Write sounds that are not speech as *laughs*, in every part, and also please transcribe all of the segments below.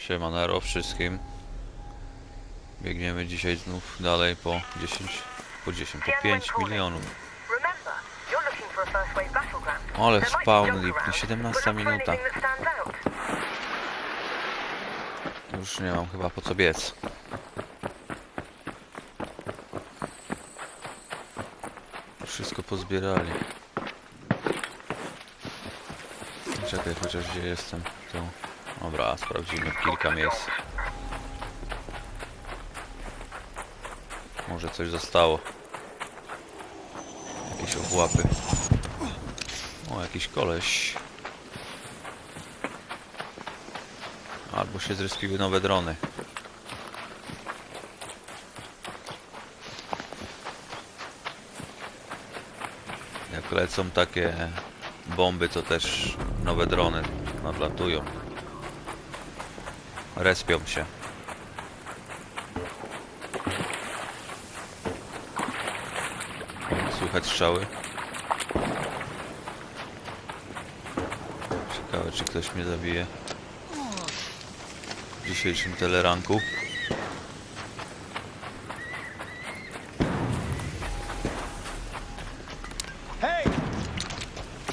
Siemanero wszystkim. Biegniemy dzisiaj znów dalej po 10, po 10, po 5 milionów. Ale spawn junk lipny, around, 17 but not for minuta. Już nie mam chyba po co biec. Wszystko pozbierali. Czekaj, chociaż gdzie jestem. Tu. Dobra, sprawdzimy kilka miejsc. Może coś zostało. Jakieś obłapy. O, jakiś koleś. Albo się zrespiły nowe drony. Jak lecą takie bomby, to też nowe drony nadlatują. Respią się. Słychać strzały. Ciekawe, czy ktoś mnie zabije w dzisiejszym teleranku.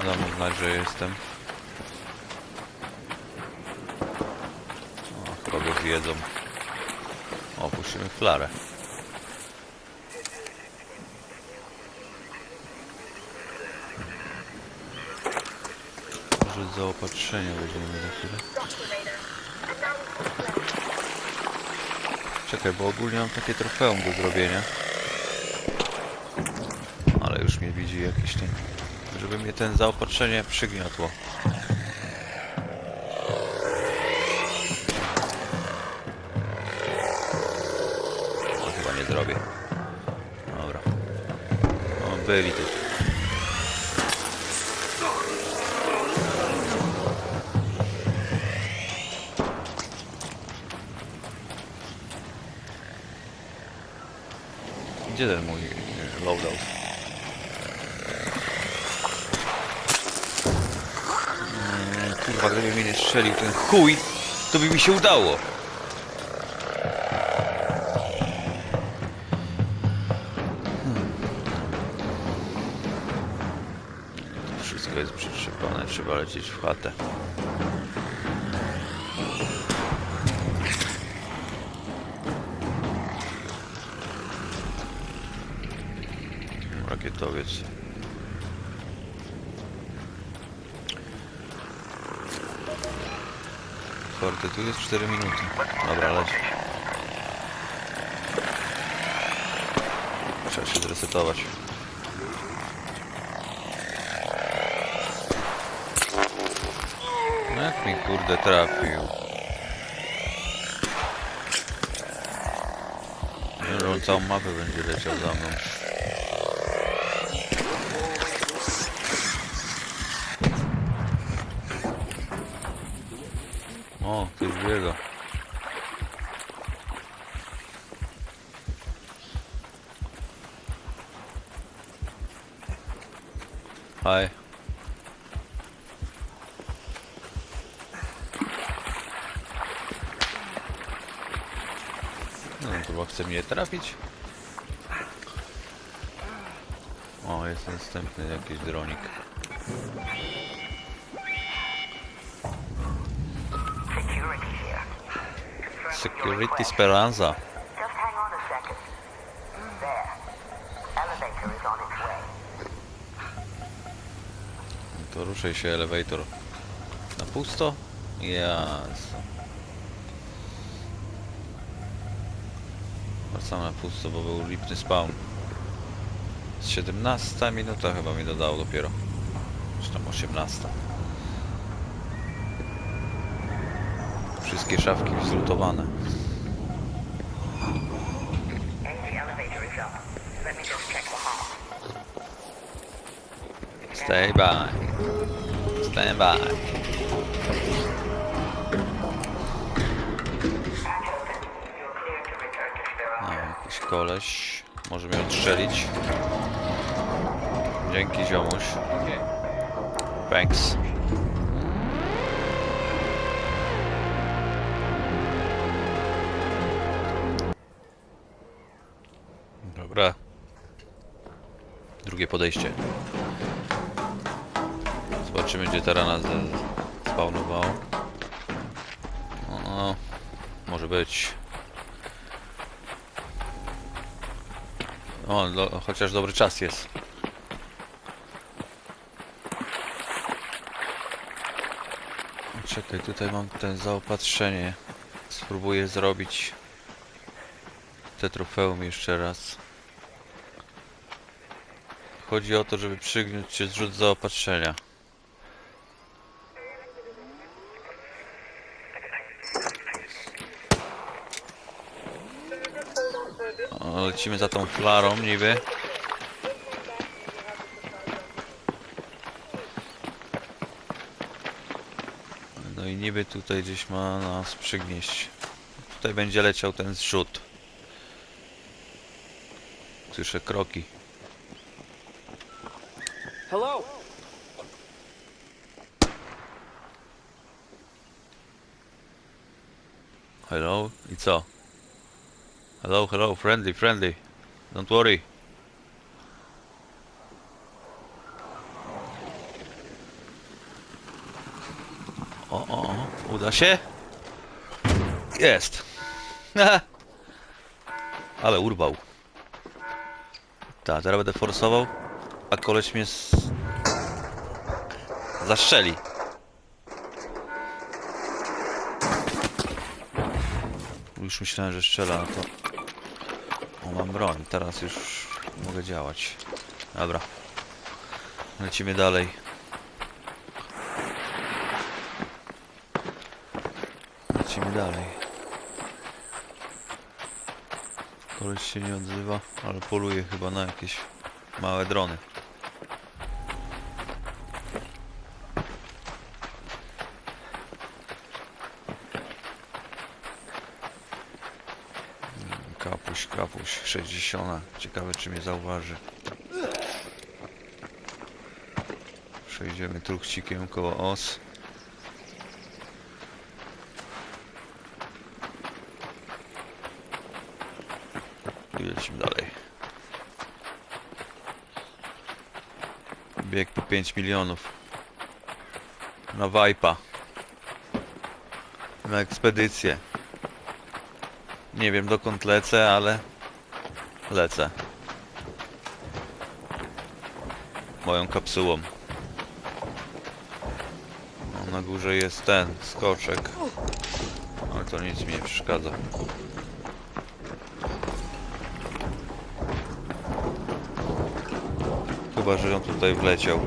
Dam znać, że jestem. Zjedzą. O, puścimy flarę. Może zaopatrzenie weźmiemy za chwilę. Czekaj, bo ogólnie mam takie trofeum do zrobienia. Ale już mnie widzi jakiś ten... Żeby mnie ten zaopatrzenie przygniotło. Byli tu. Gdzie ten mój e, loadout? Mm, Kurwa, gdyby mnie nie strzelił ten chuj, to by mi się udało. Trzeba lecieć w chatę. Rakietowiec. Czwarty, tu jest 4 minuty. Dobra, leć. Trzeba się zresetować. No jak mi kurde trafił. Że on całą mapę będzie leciał za mną. O, ktoś biega. Hi. No, to chyba chce mnie trafić. O, jest następny jakiś dronik. Security. Speranza. To ruszaj się, elevator. Na pusto? Jasne. Wracam na pusto, bo był lipny spawn. Z 17 minuta chyba mi dodało dopiero. Czy tam 18. Wszystkie szafki zlutowane. Stay by. Stand by. koleś. Może mnie odstrzelić. Dzięki ziomuś. Thanks. Dobra. Drugie podejście. Zobaczymy gdzie ta rana spawnowało. No, może być. O, do, chociaż dobry czas jest. Czekaj, tutaj mam ten zaopatrzenie. Spróbuję zrobić te trofeum jeszcze raz. Chodzi o to, żeby przygnióć się zrzut zaopatrzenia. O, lecimy za tą flarą niby. No i niby tutaj gdzieś ma nas przygnieść. Tutaj będzie leciał ten zrzut. Słyszę kroki. Hello. Hello? I co? Hello, hello, friendly, friendly. Don't worry. O, o, o, uda się? Jest. *laughs* Ale urwał. Tak, teraz będę forsował, a koleś mnie z... zastrzeli. Już myślałem, że strzela, to... O, mam broń, teraz już mogę działać. Dobra. Lecimy dalej. Lecimy dalej. Koleś się nie odzywa, ale poluje chyba na jakieś małe drony. 60. Ciekawe czy mnie zauważy. Przejdziemy truchcikiem koło os. I lecimy dalej. Bieg po 5 milionów. Na Vipa. Na ekspedycję. Nie wiem dokąd lecę, ale lecę. Moją kapsułą. O, na górze jest ten skoczek. Ale to nic mi nie przeszkadza. Chyba, że on tutaj wleciał.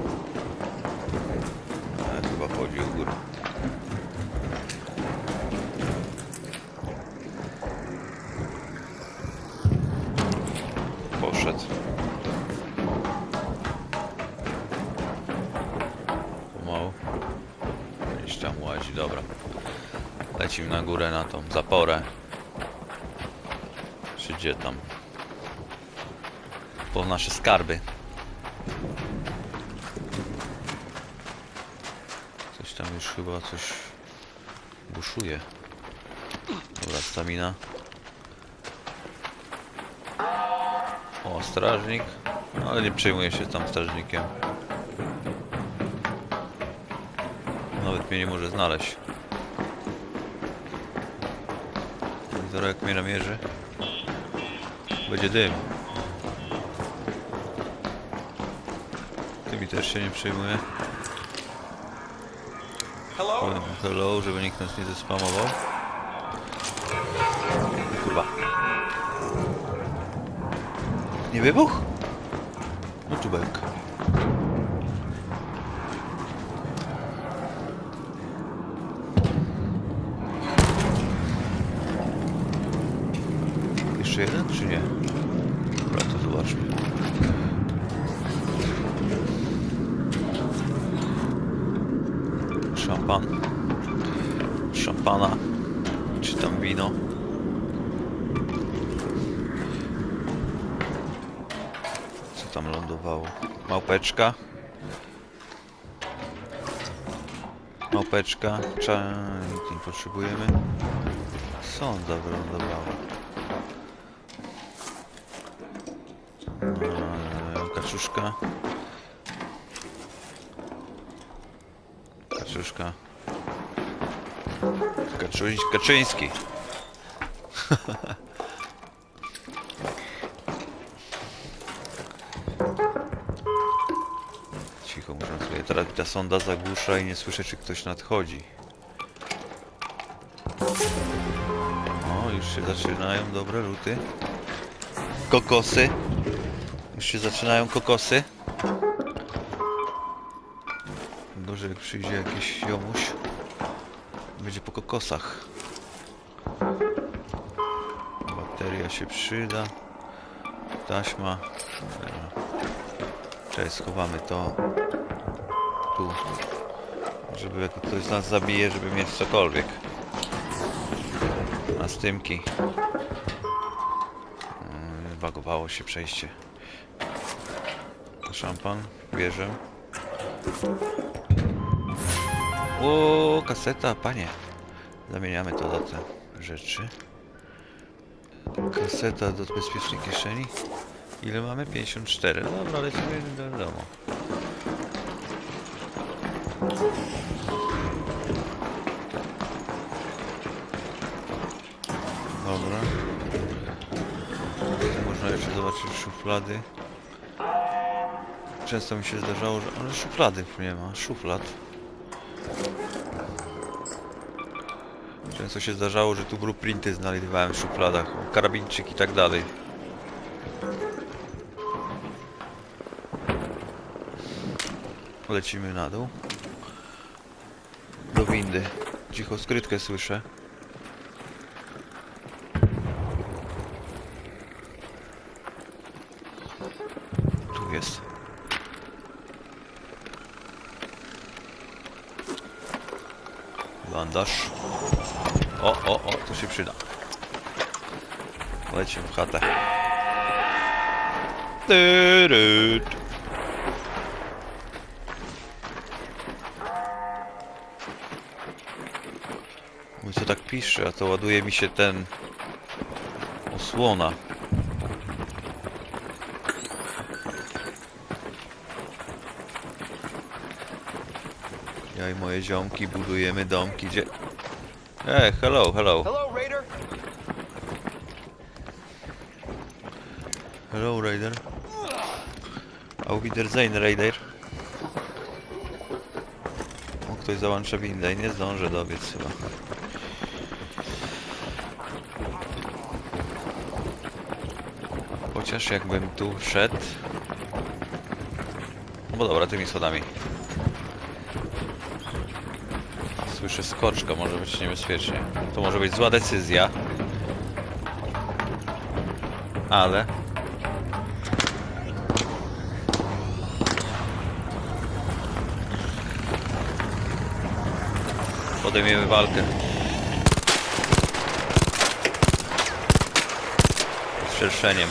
Lecimy na górę na tą zaporę. Czy gdzie tam? Po nasze skarby. Coś tam już chyba coś buszuje. Dobra, stamina. O, strażnik. No, ale nie przejmuję się tam strażnikiem. Nawet mnie nie może znaleźć. Zaraz jak mnie namierzy. Będzie dym. Tymi też się nie przejmuję. Hello. Powiem hello, żeby nikt nas nie zespamował. Kurwa. Nie wybuch? No czubek. Jeszcze jeden, czy nie? Dobra, to zobaczmy. Szampan. Szampana. Czy tam wino. Co tam lądowało? Małpeczka. Małpeczka. Czajnik nie potrzebujemy. Sonda wylądowała. Kaczuszka. Kaczuszka. Kaczuś, Kaczyński. *laughs* Cicho muszę sobie. Teraz ta sonda zagłusza i nie słyszę, czy ktoś nadchodzi. O, już się zaczynają dobre luty. Kokosy. Już się zaczynają kokosy. Gorzej jak przyjdzie jakiś jomuś. Będzie po kokosach. Bateria się przyda. Taśma. Cześć, schowamy to. Tu. Żeby jak ktoś z nas zabije, żeby mieć cokolwiek. Na stymki. Yy, Bagowało się przejście. Szampan, bierze. O, kaseta, panie. Zamieniamy to za te rzeczy. Kaseta do bezpiecznej kieszeni. Ile mamy? 54. No Dobra, lecimy do domu. Dobra. Zobaczyć szuflady. Często mi się zdarzało, że... Ale szuflady nie ma. Szuflad. Często się zdarzało, że tu blueprinty znajdowałem w szufladach. Karabinczyk i tak dalej. Lecimy na dół. Do windy. Cicho skrytkę słyszę. Jest. Bandaż. O, o, o, to się przyda. Lecimy w chatę. Mój co tak pisze, a to ładuje mi się ten osłona. Moje ziomki budujemy domki, gdzie... Ej, hello, hello. Hello, Raider. Hello, Raider. Auf Wiedersehen, Raider. O, ktoś załącza windę i nie zdążę dobiec chyba. Chociaż jakbym tu szedł... No bo dobra, tymi schodami. Skoczka, może być niebezpiecznie. To może być zła decyzja. Ale... Podejmiemy walkę. Z szerszeniem.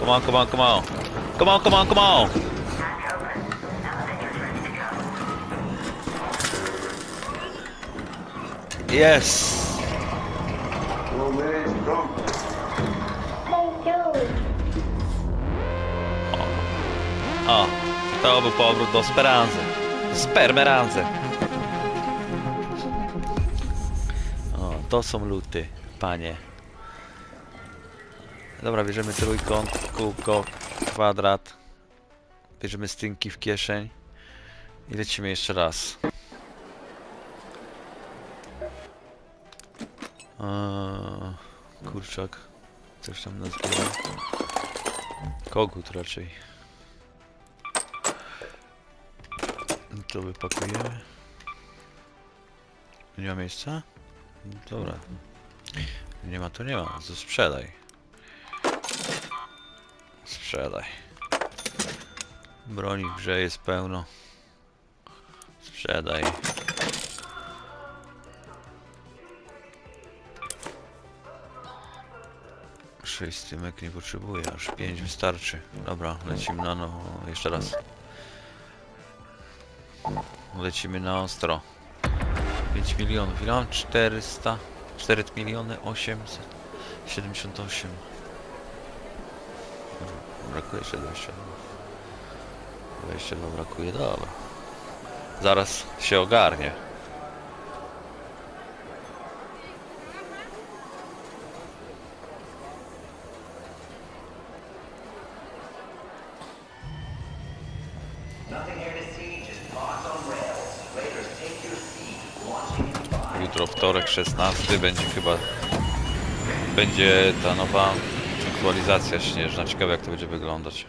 Come on, come on, come on. Come on, come on, come on. Yes. O, to był powrót do Speranzy. Spermeranzy. O, to są luty, panie. Dobra, bierzemy trójkąt, kółko, kwadrat. Bierzemy stynki w kieszeń. I lecimy jeszcze raz. Kurczak. Coś tam nazwałem. Kogut raczej. To wypakujemy. Nie ma miejsca? Dobra. Nie ma, to nie ma. To sprzedaj. Sprzedaj. Broni w grze jest pełno. Sprzedaj. Sześć stymek nie potrzebuję, aż pięć wystarczy. Dobra, lecimy na no, jeszcze raz. Lecimy na ostro. 5 milionów. Ile mam? 400. 4 miliony 800 78 Brakuje jeszcze 22 22 brakuje, dobra. Zaraz się ogarnie. Jutro wtorek 16 będzie chyba będzie ta nowa aktualizacja śnieżna. Ciekawe jak to będzie wyglądać.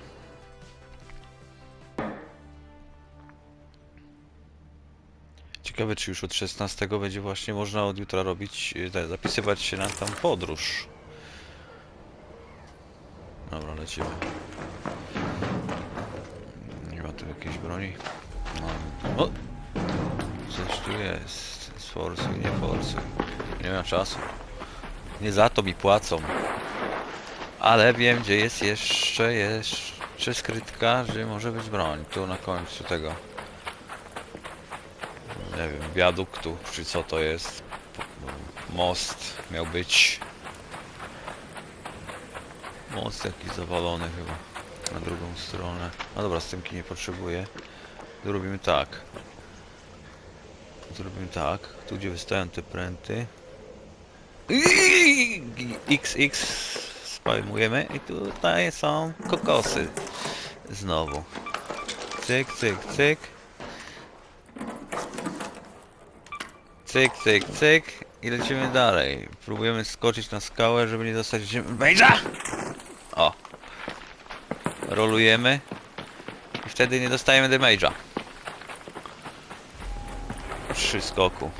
Ciekawe czy już od 16 będzie właśnie można od jutra robić, te, zapisywać się na tam podróż. Dobra, lecimy. Nie ma tu jakiejś broni. No. O! Coś tu jest. Sforsuj, nie forsuj. Nie mam czasu. Nie za to mi płacą. Ale wiem, gdzie jest jeszcze, jeszcze skrytka, że może być broń. Tu na końcu tego. Nie wiem, wiaduktu, czy co to jest. Most miał być. Most jakiś zawalony chyba. Na drugą stronę. No dobra, stymki nie potrzebuję. Zrobimy tak. Zrobimy tak. Tu gdzie wystają te pręty. XX spajmujemy i tutaj są kokosy. Znowu. Cyk, cyk, cyk. Cyk, cyk, cyk. I lecimy dalej. Próbujemy skoczyć na skałę, żeby nie dostać Bejża! O. Rolujemy. I wtedy nie dostajemy damage'a. Przy skoku.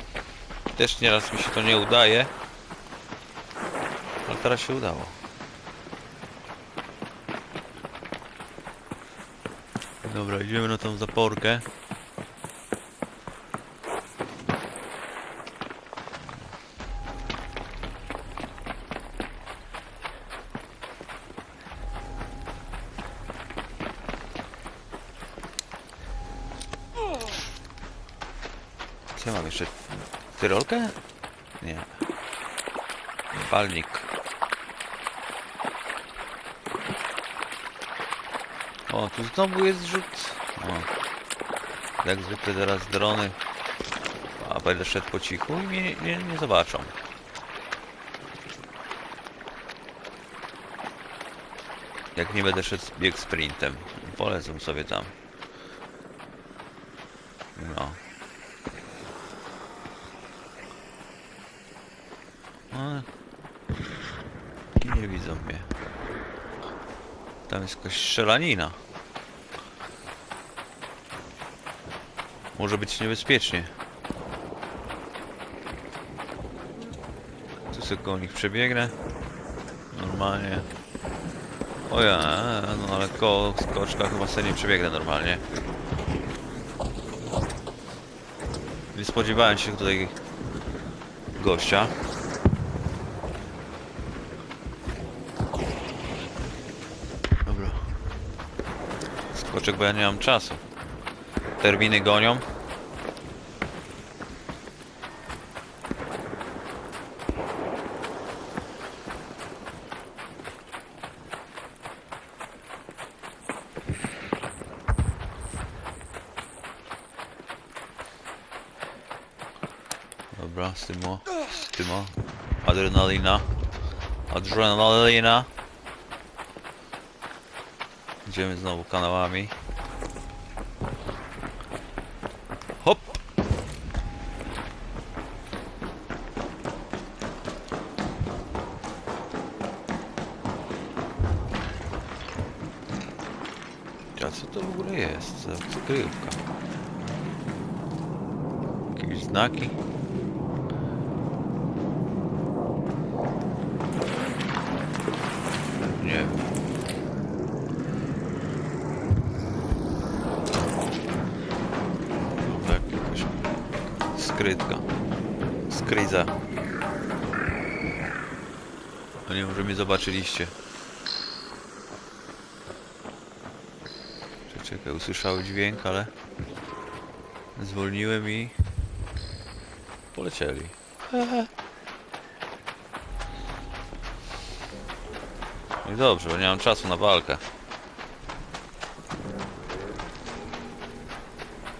Też nieraz mi się to nie udaje. Ale teraz się udało. Dobra, idziemy na tą zaporkę. Co mam jeszcze? Tyrolkę? Nie. Palnik. Tu znowu jest rzut. O. Jak zwykle teraz drony. A będę szedł po cichu i mnie nie, nie, zobaczą. Jak nie będę szedł bieg sprintem. Polecą sobie tam. No. No. Nie widzą mnie. Tam jest jakaś strzelanina. Może być niebezpiecznie. Tu sobie koło nich przebiegnę. Normalnie. O ja, no ale koło skoczka chyba sobie nie przebiegnę normalnie. Nie spodziewałem się tutaj gościa. Dobra. Skoczek, bo ja nie mam czasu. Terminy gonią. Dobra, stymo, stymo. Adrenalina. Adrenalina. Idziemy znowu kanałami. Znaki? Nie wiem. Tak, jakaś skrytka. Skryza. No nie, może mnie zobaczyliście. Czekaj, usłyszały dźwięk, ale zwolniłem i polecieli. I dobrze, bo nie mam czasu na walkę.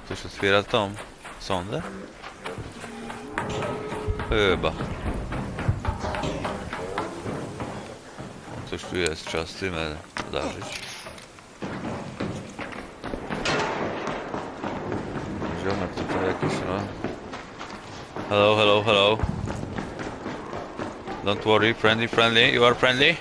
Ktoś otwiera tą sondę? Chyba. Coś tu jest, trzeba z tym zdarzyć. Ziomek tutaj jakiś ma. No. Hello, hello, hello. Don't worry, friendly, friendly. You are friendly?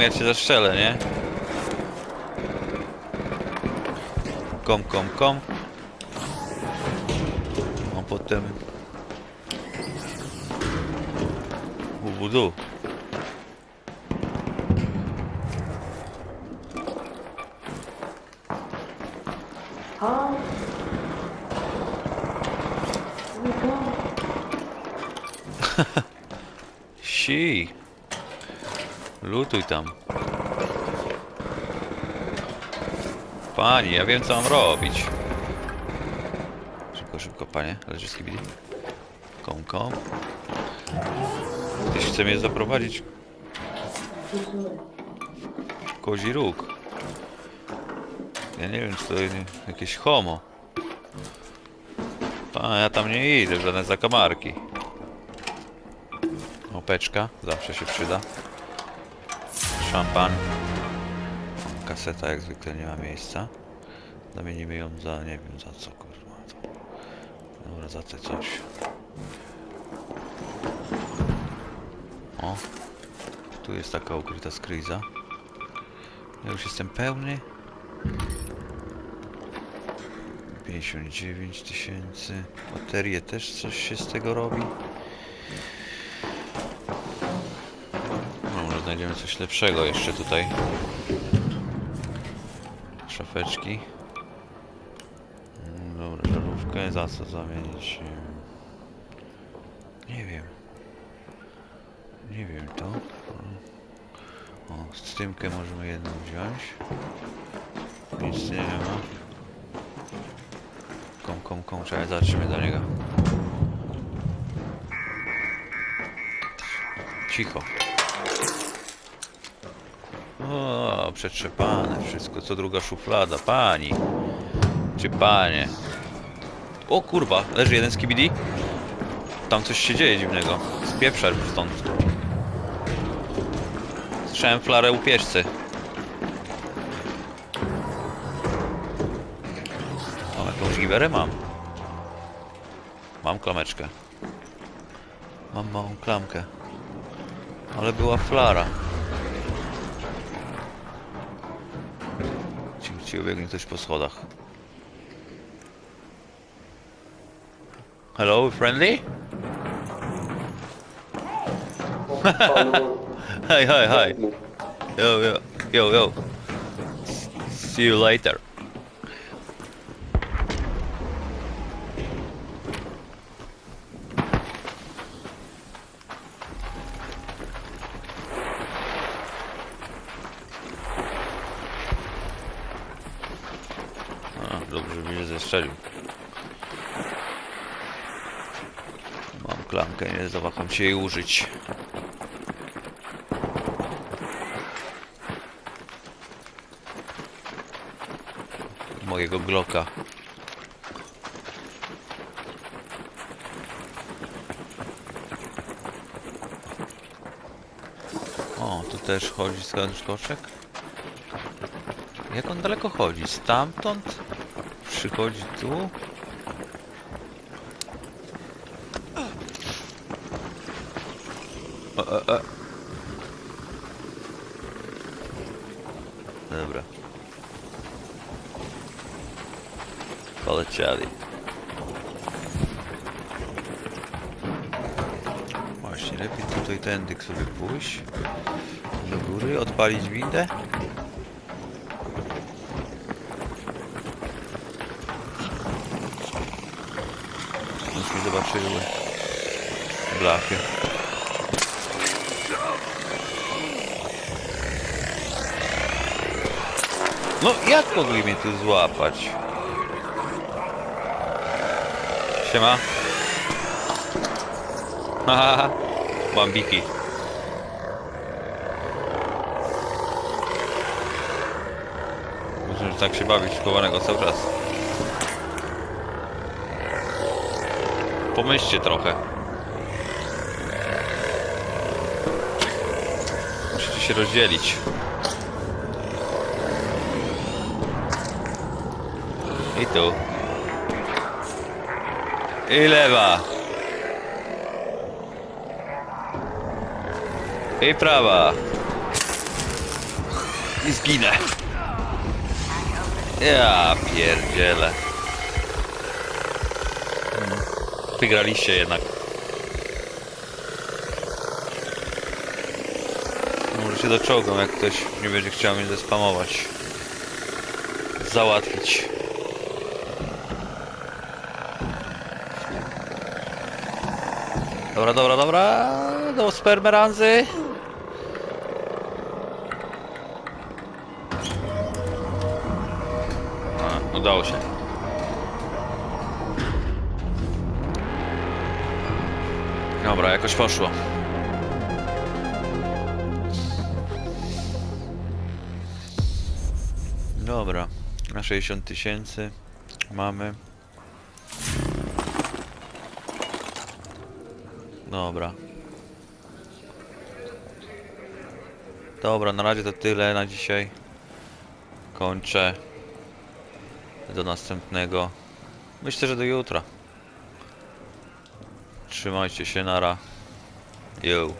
Kom, ja cię zastrzelę, nie? Kom, kom, kom. A potem... Ubudu. *laughs* Si. Lutuj tam. Pani, ja wiem co mam robić. Szybko, szybko, panie. Leży skibidi. Kom, kom. Ktoś chce mnie zaprowadzić. Kozi róg. Ja nie wiem, czy to jakieś homo. A ja tam nie idę, żadne zakamarki. Opeczka, zawsze się przyda. Szampan. Kaseta jak zwykle nie ma miejsca. Zamienimy ją za, nie wiem za co kurwa. Dobra, za te coś. O. Tu jest taka ukryta skryza. Ja już jestem pełny. 59 tysięcy. Baterie też coś się z tego robi. Znajdziemy coś lepszego jeszcze tutaj. Szafeczki. Mm, Dobra, żarówkę za co zamienić? Nie wiem. Nie wiem to. O, stymkę możemy jedną wziąć. Nic nie ma. Kom, kom, kom, czekaj, zobaczymy do niego. Cicho. O, przetrzepane wszystko, co druga szuflada, pani. Czy panie? O kurwa, leży jeden z kibidi. Tam coś się dzieje dziwnego. Spieprzaj stąd. Słyszałem flarę u pieszcy. O, jakąś giwerę mam. Mam klameczkę. Mam małą klamkę. Ale była flara. Ci ubiegnie ktoś po schodach. Hello, friendly? *laughs* Hi, hi, hi. Yo, yo, yo, yo. See you later. Zestrzelił. Mam klamkę, nie zawaham się jej użyć. Mojego Glocka. O, tu też chodzi skoczek. Jak on daleko chodzi? Stamtąd? Przychodzi tu? O, o, o. Dobra. Poleciali. Właśnie, lepiej tutaj tędy sobie pójść. Do góry, odpalić windę. Zobaczyły. Blachy. No, jak mogli mnie tu złapać? Siema. Haha, bambiki. Możemy tak się bawić w chowanego cały czas. Pomyślcie trochę. Musicie się rozdzielić. I tu. I lewa. I prawa. I zginę. Ja pierdzielę. Wygraliście jednak. Może się doczołgam, jak ktoś nie będzie chciał mnie zespamować. Załatwić. Dobra, dobra, dobra. Do spermeranzy. A, udało się. Dobra, jakoś poszło. Dobra, na 60 tysięcy mamy. Dobra. Dobra, na razie to tyle na dzisiaj. Kończę. Do następnego. Myślę, że do jutra. Trzymajcie się, nara. Yo.